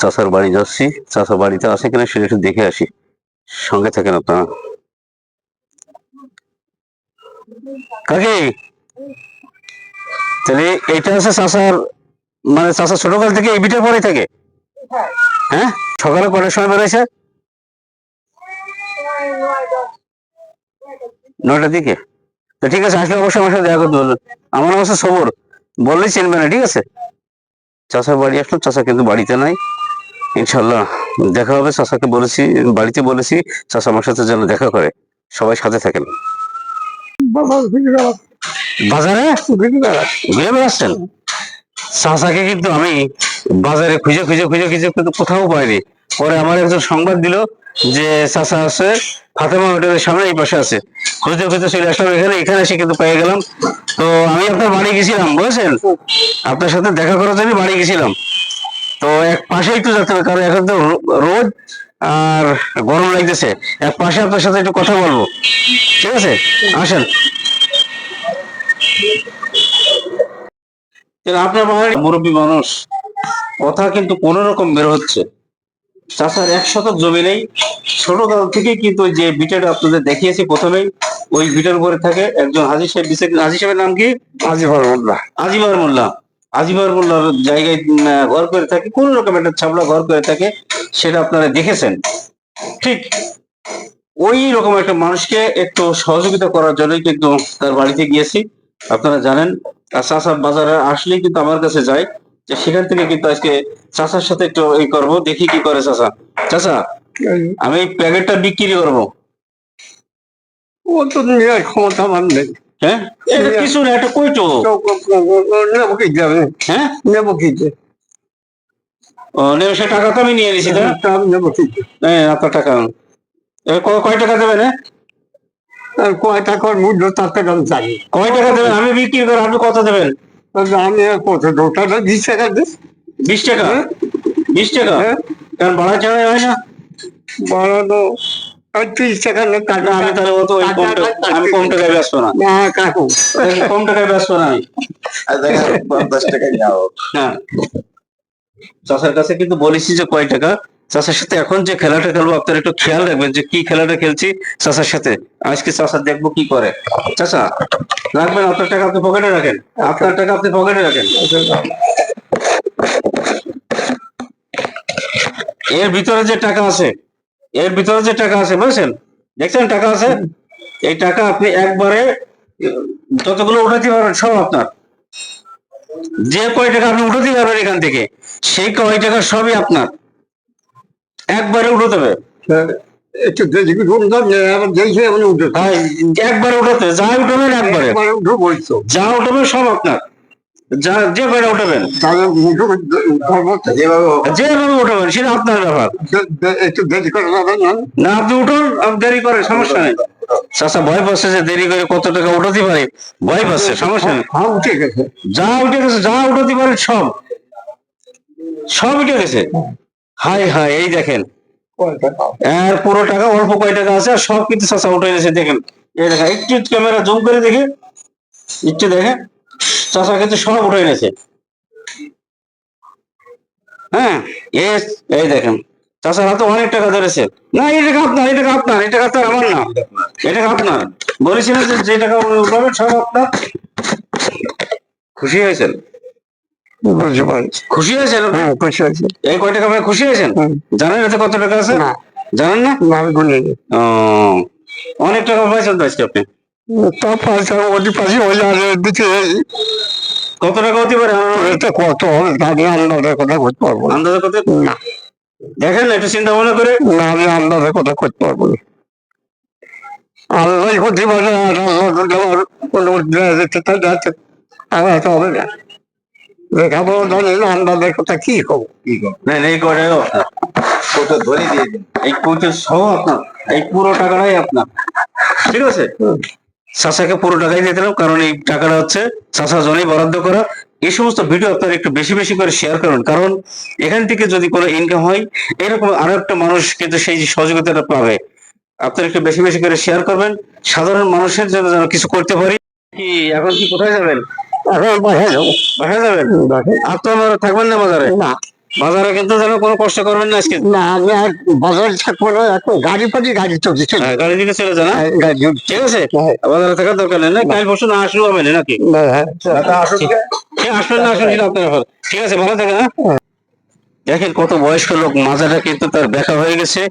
চাচার বাড়ি যাচ্ছি। চাচার বাড়িতে আছে কিনা সেটা একটু দেখে আসি। সঙ্গে থাকেন আপনারা। কাকি, তাহলে আছে চাচার মানে চাচা ছোটকাল থেকে এই বিটার পরে থাকে? হ্যাঁ? সকালে কটার সময় বেরোয়ছে নয়টার দিকে? তো ঠিক আছে, আসলে অবশ্যই আমার সাথে দেখা করতে বলবেন। আমার হচ্ছে সবর বললেই চিনবে না, ঠিক আছে? চাচার বাড়ি আসলো, চাচা কিন্তু বাড়িতে নাই। ইনশাল্লাহ দেখা হবে, চাচাকে বলেছি, বাড়িতে বলেছি, চাচা আমার সাথে যেন দেখা করে। সবাই সাথে থাকেন। বাজারে? ঘুরে বেড়াচ্ছেন চাচাকে কিন্তু আমি বাজারে খুঁজে খুঁজে খুঁজে খুঁজে কিন্তু কোথাও পাইনি। পরে আমার একজন সংবাদ দিল যে চাচা আছে, ফাতেমা হোটেলের সামনে এই পাশে আছে। খুঁজতে খুঁজতে চলে আসলাম এখানে এখানে এসে কিন্তু পেয়ে গেলাম। তো আমি আপনার বাড়ি গেছিলাম, বুঝেছেন? আপনার সাথে দেখা করার জন্য বাড়ি গেছিলাম। তো এক পাশে একটু যেতে হবে কারণ এখন তো রোদ আর গরম লাগতেছে। এক পাশে আপনার সাথে একটু কথা বলব। ঠিক আছে? আসেন। আপনার বাড়ির মুরব্বী মানুষ। কথা কিন্তু কোন রকম বের হচ্ছে। চাষার এক শতক জমি নেই। ছোট ছোটকাল থেকে কিন্তু যে বিটাটা আপনাদের দেখিয়েছি প্রথমেই ওই বিটার উপরে থাকে একজন হাজি সাহেব হাজি সাহেবের নাম কি? আজিফর মোল্লা আজিবার মোল্লা আজিবার জায়গায় ঘর করে থাকে, কোন রকম একটা ছাবলা ঘর করে থাকে, সেটা আপনারা দেখেছেন? ঠিক ওই রকম একটা মানুষকে একটু সহযোগিতা করার জন্যই কিন্তু তার বাড়িতে গিয়েছি। আপনারা জানেন আর চাষা বাজারে আসলেই কিন্তু আমার কাছে যায়, যে সেখান থেকে কিন্তু আজকে চাষার সাথে একটু এই করব, দেখি কি করে চাষা চাষা আমি প্যাকেটটা বিক্রি করব। ও তো নেওয়ার ক্ষমতা আমার নেই। হ্যাঁ? এটা কিছু না একটা কইটো। নেব কি যাবে হ্যাঁ? নেব কি নেবে সে টাকা তো আমি নিয়ে নিছি না? আমি নেব কি হ্যাঁ আপনার টাকা। কয় টাকা দেবেন হ্যাঁ? কয় টাকার মূল্য তার টাকা আমি জানি। কয় টাকা দেবেন? আমি বিক্রি করে আপনি কত দেবেন? আমি কত? দোটাটা বিশ টাকা বিশ টাকা? হ্যাঁ। বিশ টাকা? হ্যাঁ। কারণ ভাড়া ছাড়া হয় না। বাড়ানো আর ত্রিশ টাকা টাকা আমি তাহলে অত ওই কম আমি কম টাকায় ব্যস্ত না। না কাকু। কম টাকায় ব্যস্ত না আমি। পঞ্চাশ টাকা যাও হ্যাঁ। চাষার কাছে কিন্তু বলেছি যে কয় টাকা। চাষার সাথে এখন যে খেলাটা খেলব আপনারা একটু খেয়াল রাখবেন যে কি খেলাটা খেলছি চাষার সাথে। আজকে চাষা দেখব কি করে। চাষা রাখবেন আপনার টাকা আপনি পকেটে রাখেন। আপনার টাকা আপনি পকেটে রাখেন। এর ভিতরে যে টাকা আছে এর ভিতরে যে টাকা আছে বুঝছেন? দেখছেন টাকা আছে? এই টাকা আপনি একবারে যতগুলো উঠাতে পারবেন সব আপনার। যে কয় টাকা আপনি উঠাতে পারবেন এখান থেকে সেই কয় টাকা সবই আপনার। একবারে উঠাতে হবে। একটু উঠে ভাই, একবারে উঠাতে যা উঠাবেন একবারে। যা উঠাবেন সব আপনার। যা কয়টা উঠাবেন। যেভাবে উঠাবেন সেটা আপনার ব্যাপার। একটু দেরি করে না না আপনি উঠুন দেরি করে সমস্যা নেই। চাষা ভয় পাচ্ছে যে দেরি করে কত টাকা উঠাতে পারে। ভয় পাচ্ছে সমস্যা নেই। হ্যাঁ উঠে গেছে। যা উঠে গেছে যা উঠাতে পারে সব। সব উঠে গেছে? হাই হাই এই দেখেন। আর পুরো টাকা অল্প কয় টাকা আছে আর সব কিছু চাষা উঠে গেছে দেখেন। এই দেখেন একটু ক্যামেরা জুম করে দেখে। একটু দেখেন। চাষা কিন্তু সব উঠে গেছে হ্যাঁ এস এই দেখেন চাষার হাতে অনেক টাকা ধরেছে না এই টাকা আপনার এই টাকা আপনার এই টাকা তো আমার না এই টাকা আপনার বলেছিলেন যে যে টাকা উঠাবেন সব আপনার খুশি হয়েছেন খুশি হয়েছেন হ্যাঁ খুশি আছে এই কয় টাকা ভাই খুশি হয়েছেন। জানেন এতে কত টাকা আছে না জানেন না আমি গুনে অনেক টাকা পাইছেন তো আজকে আপনি তা পয়সা ওটি পাশে দিকে কত টাকা হতে পারে এটা কত আমি আন্দাজের কথা করতে পারব আন্দাজে কত না। দেখেন একটু চিন্তা ভাবনা করে। না আমি আন্দাজের কথা করতে পারব না। আল্লাহ করতে পারে আর আল্লাহ কোনো তা যাচ্ছে আমার তো হবে না। লেখাপড়া জানি না আন্দাজের কথা কি হব কি না এই করে কত ধরে দিয়ে দিন এই কোচের সহ আপনার? এই পুরো টাকাটাই আপনার। ঠিক আছে? চাষাকে পুরো টাকাই দিয়ে দিলাম কারণ এই টাকাটা হচ্ছে চাষা জনেই বরাদ্দ করা। এই সমস্ত ভিডিও আপনারা একটু বেশি বেশি করে শেয়ার করুন কারণ এখান থেকে যদি কোনো ইনকাম হয় এরকম আরও একটা মানুষ কিন্তু সেই যে সহযোগিতাটা পাবে। আপনারা একটু বেশি বেশি করে শেয়ার করবেন সাধারণ মানুষের জন্য যেন কিছু করতে পারি। কি এখন কি কোথায় যাবেন? এখন বাসায় যাব। বাসায় যাবেন? আপনারা থাকবেন না বাজারে? না। বাজারে কিন্তু যেন কোনো কষ্ট করবেন না আজকে। না আমি আর বাজারে থাকব না এখন গাড়ি পাটি গাড়ি চলছে। হ্যাঁ, গাড়ি দিকে চলে যান হ্যাঁ? হ্যাঁ, ঠিক আছে? হ্যাঁ। বাজারে থাকার দরকার নেই না? কাল পরশু না আসলে হবে না নাকি? হ্যাঁ, আসবেন না আসবেন সেটা আপনার ব্যাপার। ঠিক আছে ভালো থাকেন না দেখেন কত বয়স্ক লোক মাজাটা কিন্তু তার দেখা হয়ে গেছে।